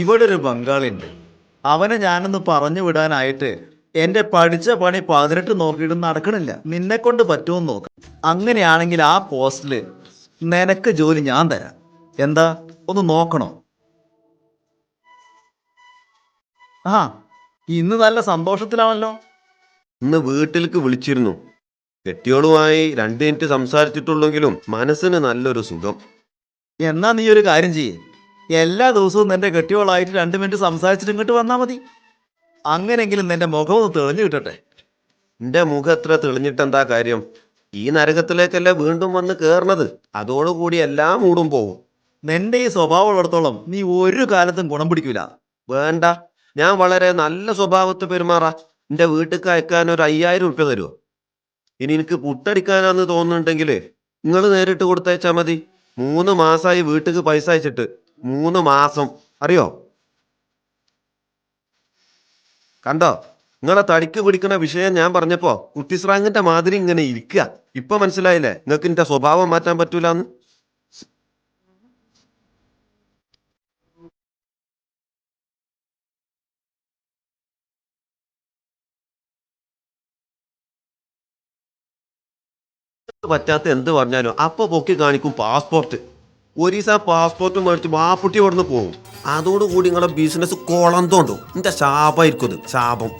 ഇവിടെ ഒരു ബംഗാളിണ്ട്. അവനെ ഞാനൊന്ന് പറഞ്ഞു വിടാനായിട്ട് എന്റെ പഠിച്ച പണി പതിനെട്ട് നോക്കിയിട്ട് നടക്കണില്ല. നിന്നെ കൊണ്ട് പറ്റുമെന്ന് നോക്കാം. അങ്ങനെയാണെങ്കിൽ ആ പോസ്റ്റിൽ നിനക്ക് ജോലി ഞാൻ തരാം. എന്താ? ഒന്ന് നോക്കണോ? ആ ഇന്ന് നല്ല സന്തോഷത്തിലാണല്ലോ. ഇന്ന് വീട്ടിലേക്ക് വിളിച്ചിരുന്നു. കെട്ടിയോളുമായി രണ്ട് മിനിറ്റ് സംസാരിച്ചിട്ടുള്ളെങ്കിലും മനസ്സിന് നല്ലൊരു സുഖം. എന്നാ നീ ഒരു കാര്യം ചെയ്യേ. എല്ലാ ദിവസവും നിന്റെ കെട്ടിയോളായിട്ട് രണ്ട് മിനിറ്റ് സംസാരിച്ചിട്ട് ഇങ്ങോട്ട് വന്നാൽ മതി. അങ്ങനെങ്കിലും നിന്റെ മുഖം ഒന്ന് തെളിഞ്ഞു കിട്ടട്ടെ. എന്റെ മുഖം എത്ര തെളിഞ്ഞിട്ടെന്താ കാര്യം? ഈ നരകത്തിലേക്കല്ലേ വീണ്ടും വന്ന് കേറണത്? അതോടുകൂടി എല്ലാം മൂടും പോവും. നിന്റെ ഈ സ്വഭാവം ഉള്ളിടത്തോളം നീ ഒരു കാലത്തും ഗുണം പിടിക്കൂല. വേണ്ട. ഞാൻ വളരെ നല്ല സ്വഭാവത്തെ പെരുമാറാ. എന്റെ വീട്ടിൽ അയക്കാൻ ഒരു അയ്യായിരം ഉറുപ്പ്യ തരുമോ ഇനി എനിക്ക് പുട്ടടിക്കാനാന്ന് തോന്നുന്നുണ്ടെങ്കിൽ നിങ്ങൾ നേരിട്ട് കൊടുത്തേച്ചാ മതി. മൂന്ന് മാസമായി വീട്ടിൽ പൈസ അയച്ചിട്ട്. മൂന്ന് മാസം. അറിയോ? കണ്ടോ? നിങ്ങളെ തടിക്ക് പിടിക്കുന്ന വിഷയം ഞാൻ പറഞ്ഞപ്പോ കുട്ടിസ്രാങ്ങിന്റെ മാതിരി ഇങ്ങനെ ഇരിക്കുക ഇപ്പൊ മനസ്സിലായില്ലേ? നിങ്ങൾക്ക് എന്റെ സ്വഭാവം മാറ്റാൻ പറ്റൂലെന്ന്? പറ്റാത്ത എന്ത് പറഞ്ഞാലും അപ്പൊ പൊക്കി കാണിക്കും പാസ്പോർട്ട് ഒരു ദിവസം പാസ്പോർട്ട് മേടിച്ച് വാപ്പുട്ടി ഇവിടുന്ന് പോകും അതോടുകൂടി നിങ്ങളുടെ ബിസിനസ് കോളം എന്റെ ശാപമായിരിക്കും ശാപം.